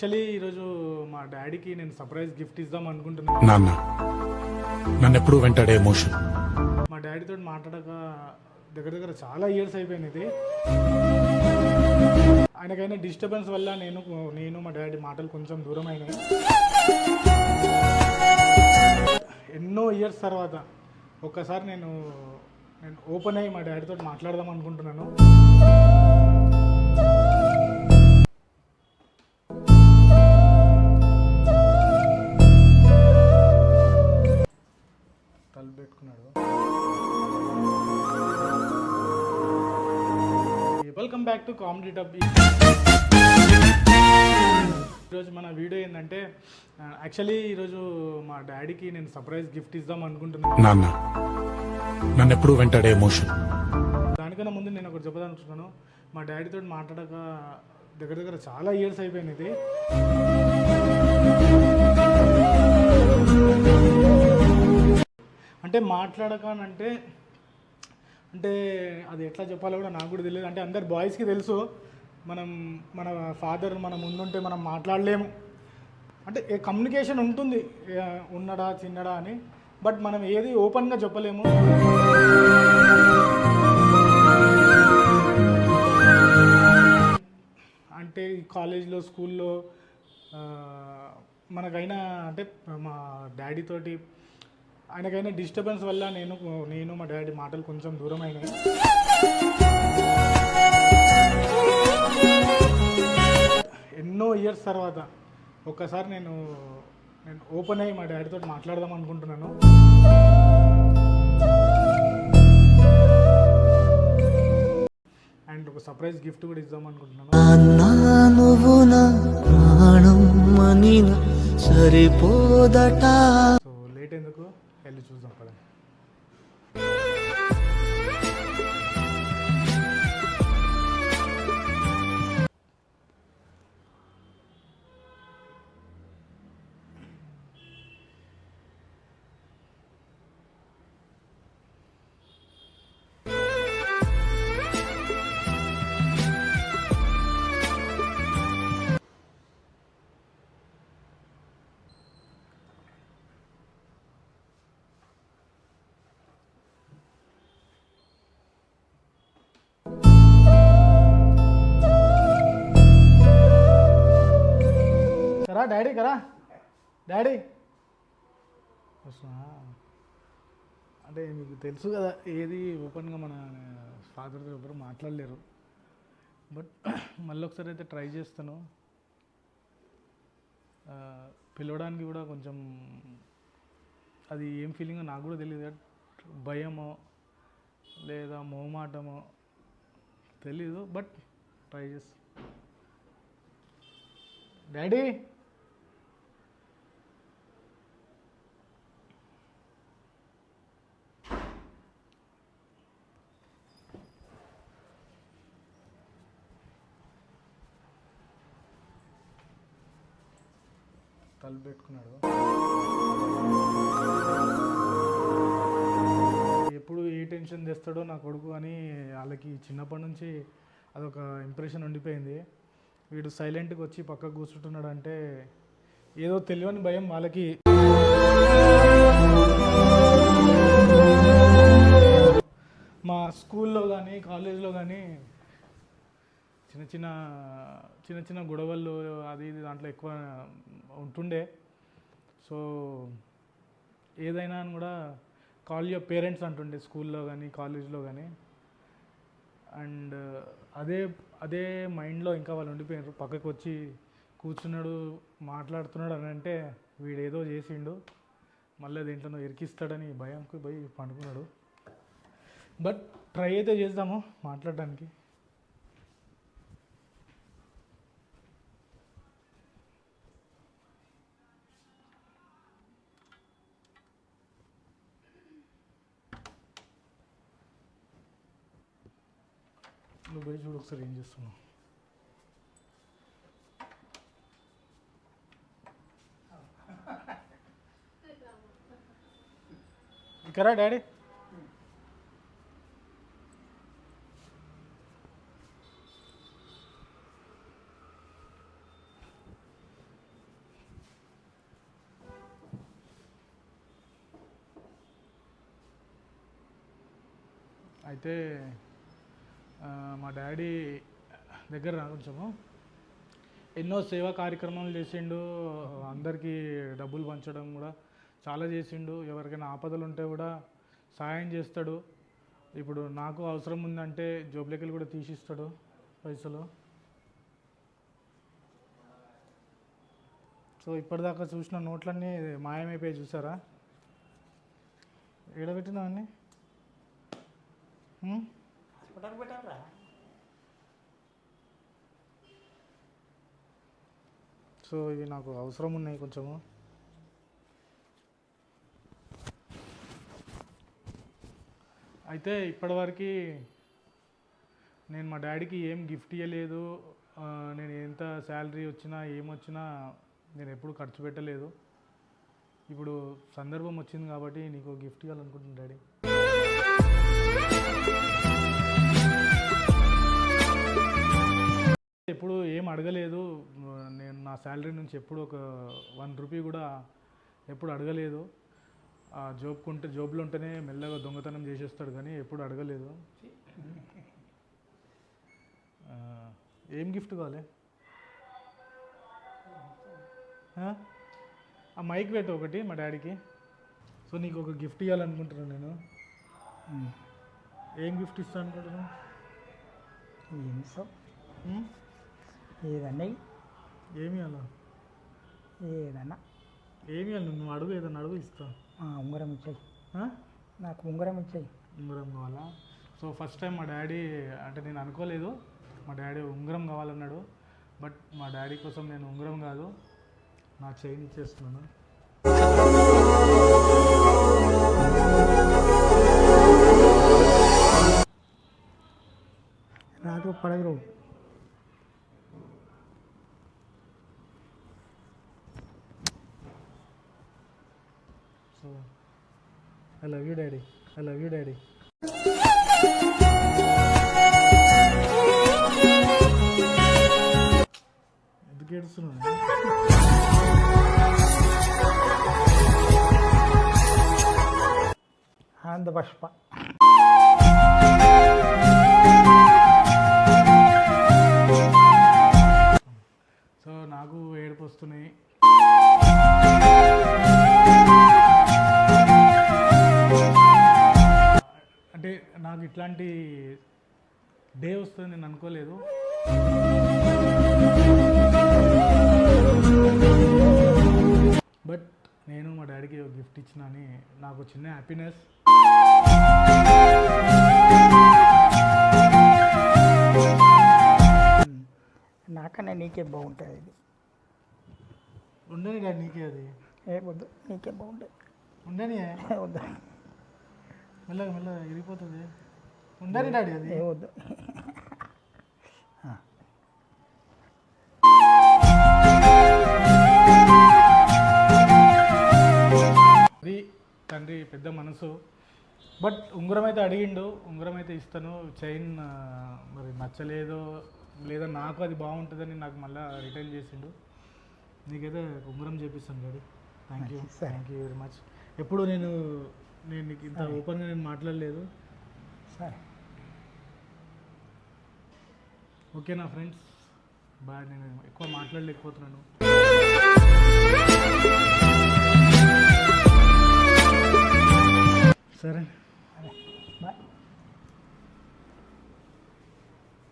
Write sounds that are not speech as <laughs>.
Actually ఈరోజు మా డాడీకి నేను సర్ప్రైజ్ గిఫ్ట్ ఇద్దాం అనుకుంటున్నాను. నాన్న నన్ను ఎప్పుడు వెంటాడే ఎమోషన్. మా డాడీతో మాట్లాడక దగ్గర దగ్గర చాలా ఇయర్స్ అయిపోయింది ఇది. ఆయనకైనా డిస్టర్బెన్స్ వల్ల నేను నేను మా డాడీ మాటలు కొంచెం దూరం అయినాయి. ఎన్నో ఇయర్స్ తర్వాత ఒక్కసారి నేను నేను ఓపెన్ అయ్యి మా డాడీతో మాట్లాడదాం అనుకుంటున్నాను. Welcome back to comedy tub ఈరోజు మన వీడియో ఏంటంటే యాక్చువల్లీ ఈరోజు మా డాడీకి నేను సర్ప్రైజ్ గిఫ్ట్ ఇద్దాం అనుకుంటున్నాను. నాన్న నన్ను ఎప్పుడు వెంటాడే ఎమోషన్ దానికన్నా ముందు నేను ఒకటి చెప్పదనుకుంటున్నాను మా డాడీతో మాట్లాడక దగ్గర దగ్గర చాలా ఇయర్స్ అయిపోయింది ఇది. అంటే మాట్లాడక అంటే అంటే అది ఎట్లా చెప్పాలో కూడా నాకు కూడా తెలియదు. అంటే అందరు బాయ్స్కి తెలుసు మనం మన ఫాదర్ మన ముందుంటే మనం మాట్లాడలేము. అంటే కమ్యూనికేషన్ ఉంటుంది ఉన్నడా చిన్నడా అని బట్ మనం ఏది ఓపెన్గా చెప్పలేము. అంటే కాలేజ్లో స్కూల్లో మనకైనా అంటే మా డాడీ తోటి ఆయనకైనా డిస్టర్బెన్స్ వల్ల నేను నేను మా డాడీ మాటలు కొంచెం దూరం అయినాయి ఎన్నో ఇయర్స్ తర్వాత ఒక్కసారి నేను నేను ఓపెన్ అయ్యి మా డాడీతో మాట్లాడదాం అనుకుంటున్నాను. అండ్ ఒక సర్ప్రైజ్ గిఫ్ట్ కూడా ఇద్దాం అనుకుంటున్నాను. అన్నా నువ్వు సరిపోదట. వెళ్ళి చూద్దాం పదండి. కరా డాడీ కరా? డాడీ? వస్తున్నా. అంటే మీకు తెలుసు కదా ఏది ఓపెన్గా మన ఫాదర్తో ఎవరు మాట్లాడలేరు. బట్ మళ్ళీ ఒకసారి అయితే ట్రై చేస్తాను. పిలవడానికి కూడా కొంచెం అది ఏం ఫీలింగో నాకు కూడా తెలియదు. భయమో లేదా మొహమాటమో తెలీదు. బట్ ట్రై చేస్తా. డాడీ? తలుపు పెట్టుకున్నాడు ఎప్పుడు ఏ టెన్షన్ తెస్తాడో నా కొడుకు అని వాళ్ళకి చిన్నప్పటి నుంచి అదొక ఇంప్రెషన్ ఉండిపోయింది. వీడు సైలెంట్గా వచ్చి పక్కకు కూర్చుంటున్నాడు అంటే ఏదో తెలియని భయం వాళ్ళకి. మా స్కూల్లో కానీ కాలేజ్లో కానీ చిన్న చిన్న చిన్న చిన్న గొడవలు అది ఇది దాంట్లో ఎక్కువ ఉంటుండే. సో ఏదైనా అని కూడా కాల్ యువర్ పేరెంట్స్ అంటుండే స్కూల్లో కానీ కాలేజ్లో కానీ అండ్ అదే అదే మైండ్లో ఇంకా వాళ్ళు ఉండిపోయారు పక్కకు వచ్చి కూర్చున్నాడు మాట్లాడుతున్నాడు అని అంటే వీడేదో చేసిండు. మళ్ళీ దేంట్లోనో ఇరికిస్తాడని భయంకి పోయి పండుకున్నాడు. బట్ ట్రై అయితే చేద్దాము మాట్లాడడానికి. నువ్వు పోయి చూడు ఒకసారి ఏం చేస్తున్నావు. ఇక్కరా డాడీ. అయితే మా డాడీ దగ్గర కొంచెము. ఎన్నో సేవా కార్యక్రమాలు చేసిండు అందరికీ డబ్బులు పంచడం కూడా చాలా చేసిండు. ఎవరికైనా ఆపదలు ఉంటే కూడా సాయం చేస్తాడు. ఇప్పుడు నాకు అవసరం ఉందంటే జోబులకెళ్ళి కూడా తీసిస్తాడు పైసలు. సో ఇప్పటిదాకా చూసిన నోట్లన్నీ మాయమైపోయి చూసారా? ఏడబెట్టినా అన్నీ పెట్టారా? సో ఇవి నాకు అవసరం ఉన్నాయి కొంచెము. అయితే ఇప్పటివరకు నేను మా డాడీకి ఏం గిఫ్ట్ ఇవ్వలేదు నేను ఎంత శాలరీ వచ్చినా ఏమొచ్చినా నేను ఎప్పుడు ఖర్చు పెట్టలేదు. ఇప్పుడు సందర్భం వచ్చింది కాబట్టి నీకు గిఫ్ట్ ఇవ్వాలనుకుంటున్నాను డాడీ. ఎప్పుడు ఏం అడగలేదు. నేను నా శాలరీ నుంచి ఎప్పుడు ఒక వన్ రూపీ కూడా ఎప్పుడు అడగలేదు. ఆ జోబుకుంటే జోబులో ఉంటేనే మెల్లగా దొంగతనం చేసేస్తాడు కానీ ఎప్పుడు అడగలేదు. ఏం గిఫ్ట్ కావాలి? ఆ? మైక్ పెట్టు ఒకటి మా డాడీకి. సో నీకు ఒక గిఫ్ట్ ఇవ్వాలనుకుంటున్నాను నేను. ఏం గిఫ్ట్ ఇస్తాను అనుకుంటున్నాను ఏం సో ఉం? ఏదన్నా ఏమి ఇవ్వాలా ఏదన్నా. ఏమి ఇవ్వాలి నువ్వు అడుగు ఏదన్నా అడుగు ఇస్తా. ఉంగరం ఇచ్చాయి? నాకు ఉంగరం ఇచ్చాయి. ఉంగరం కావాలా? సో ఫస్ట్ టైం మా డాడీ అంటే నేను అనుకోలేదు. మా డాడీ ఉంగరం కావాలన్నాడు. బట్ మా డాడీ కోసం నేను ఉంగరం కాదు. నా చైన్ ఇచ్చేస్తున్నాను. రాదు పడగరు so I love you daddy I love you daddy ఎందుకు పుష్ప సో నాకు ఏడుపు వస్తున్నాయి. నాకు ఇట్లాంటి డే వస్తుంది నేను అనుకోలేదు. బట్ నేను మా డాడీకి ఒక గిఫ్ట్ ఇచ్చిన అని నాకు చిన్న హ్యాపీనెస్. నాకన్నా నీకే బాగుంటుంది ఇది ఉండని నీకే అది? ఏ వద్దు. నీకే బాగుంటుంది ఉండని <laughs> వద్దు. మెల్లగా మెల్లగా ఇరిగిపోతుంది ఉండని డాడీ అది. వద్దు. అది తండ్రి పెద్ద మనసు. బట్ ఉంగరం అయితే అడిగిండు ఉంగరం అయితే ఇస్తాను. చైన్ మరి నచ్చలేదో లేదా నాకు అది బాగుంటుందని నాకు మళ్ళీ రిటర్న్ చేసిండు. నీకైతే ఉంగరం చేపిస్తాను daddy. Thank you. Thank you very much. ఎప్పుడు నేను నేను నీకు ఇంత ఓపెన్గా నేను మాట్లాడలేదు. సరే. ఓకేనా ఫ్రెండ్స్? బాగా నేను ఎక్కువ మాట్లాడలేకపోతున్నాను. సరే. బాయ్.